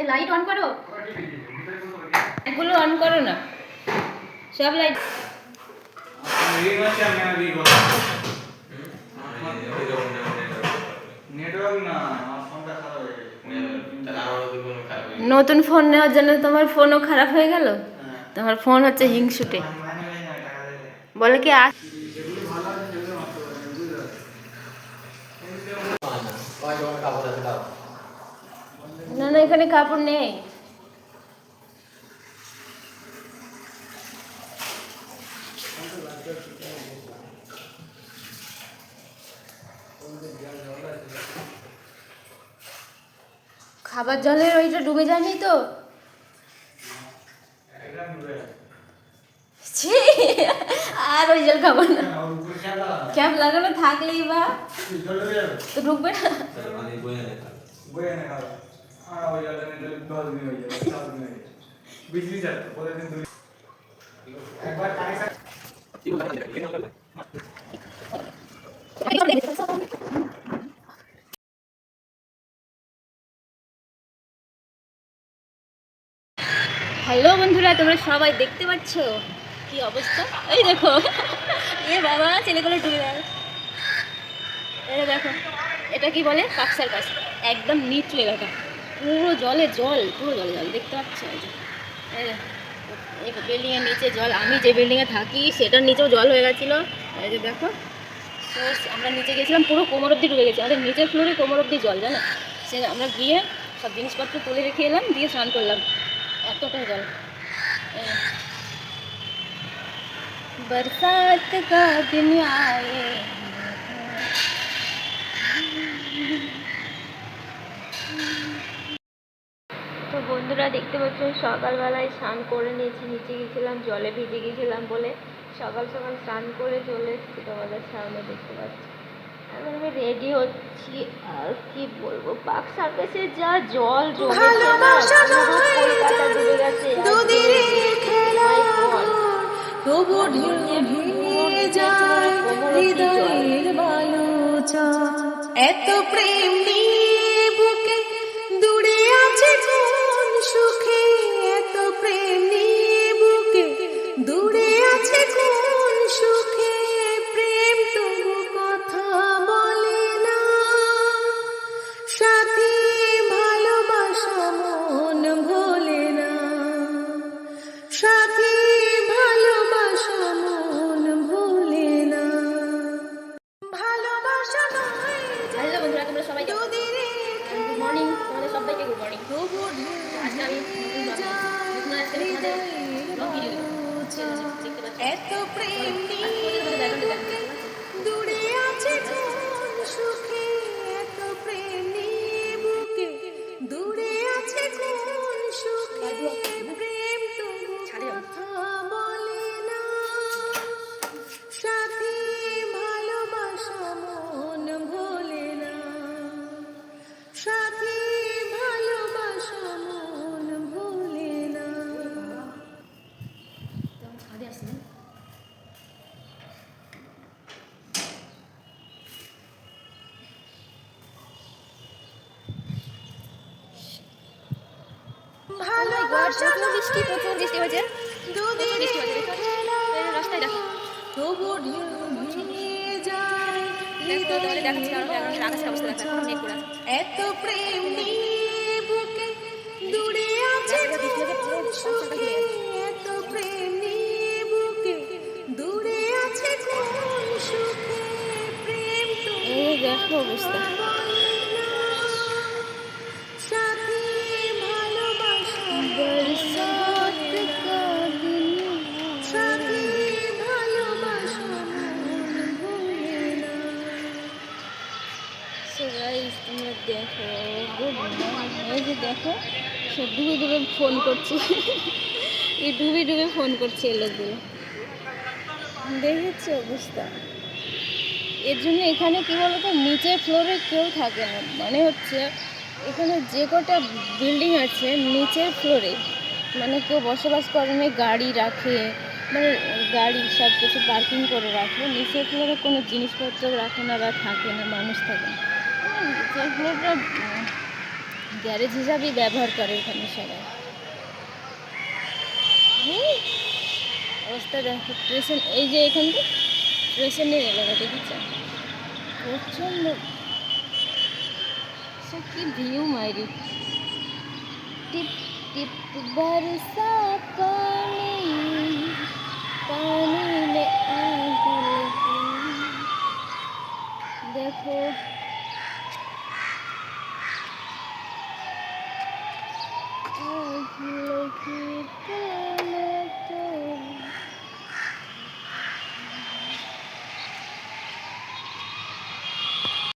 A light on করো? এগুলো on করো না। সব লাইট নতুন ফোন নেওয়ার জন্য তোমার ফোনও খারাপ হয়ে গেল? হ্যাঁ। তোমার ফোন হচ্ছে হিংসুটে। বলে কি আস যেগুলো ভালো আছে সেগুলো নষ্ট করে দেন, বুঝতে পারছেন না না এখানে কাপড় নেই খাবার জলের ওইটা ডুবে যায়নি তো আর ওই জল খাব না। ক্যাপ লাগানো থাকলেই বা? তো ডুববে না। হয়ে হয়ে হ্যালো বন্ধুরা, তোমরা সবাই দেখতে পাচ্ছ? কি অবস্থা? এই দেখো। এ বাবা, ছেলেগুলো ডুবে যাবে এই দেখো, এটা কি বলে? কাকসার কাছ একদম নিচু এলাকা পুরো জলে জল পুরো জলে জল দেখতে পাচ্ছ এই যে এই দেখো, এই বিল্ডিংয়ের নিচে জল আমি যে বিল্ডিংয়ে থাকি সেটার নিচেও জল হয়ে গেছিলো এই যে দেখো তো আমরা নিচে গেছিলাম পুরো কোমর অব্দি ডুবে গেছি আমাদের নিচের ফ্লোরে কোমর অব্দি জল জানো সে আমরা গিয়ে সব জিনিসপত্র তুলে রেখে এলাম দিয়ে স্নান করলাম এতটা জল এই। बरसात का दिन आए তো বন্ধুরা দেখতে পাচ্ছ সকালবেলায় স্নান করে নিয়েছি নিচে গেছিলাম জলে ভিজে গেছিলাম বলে সকাল সকাল স্নান করে চলে এসেছি তোমাদের সামনে দেখতে পাচ্ছি। এখন আমি রেডি হচ্ছি আর কি বলব পাক সার্কাসে যা জল পুরো কলকাতা ডুবে গেছে। My God. তবু ঢেলে ভেঙে যায় হৃদয়ের বালুচা এত প্রেম নিয়ে সবাইকে গুড মর্নিং তবু আজকে আমি নতুন আজকে। দেখতে পাচ্ছ? প্রচুর বৃষ্টি প্রচুর বৃষ্টি হয়েছে। প্রচুর বৃষ্টি হয়েছে। দেখো রাস্তায় দেখো। দেখো তোমাদের দেখাচ্ছি কারণ আকাশের অবস্থা দেখো মেঘ করে এত প্রেম বুকে দূরে আছে। এত প্রেম বুকে দূরে আছে কোন সুখে? প্রেম তো দেখো অবস্থা। দেখো, সে ডুবে ডুবে ফোন করছে। এই ডুবে ডুবে ফোন করছে এই লোকগুলো। দেখেছ অবস্থা। এর জন্য এখানে কি বলতো, নিচের ফ্লোরে কেউ থাকে না। মানে হচ্ছে এখানে যে কটা বিল্ডিং আছে নিচের ফ্লোরে মানে কেউ বসবাস করে না, গাড়ি রাখে মানে গাড়ি সব কিছু পার্কিং করে রাখে। নিচের ফ্লোরে কোনো জিনিসপত্র রাখে না বা থাকে না, মানুষ থাকে না। নিচের ফ্লোরটা গ্যারেজ হিসাবে ব্যবহার করে ওখানে সবাই। অবস্থা দেখো স্টেশন এই যে এখানটা স্টেশনের এলাকা, দেখেছ? প্রচণ্ড। সে কি ভিউ মারি টিপ টিপ বর্ষা পানি পানি দেখো। I feel keep.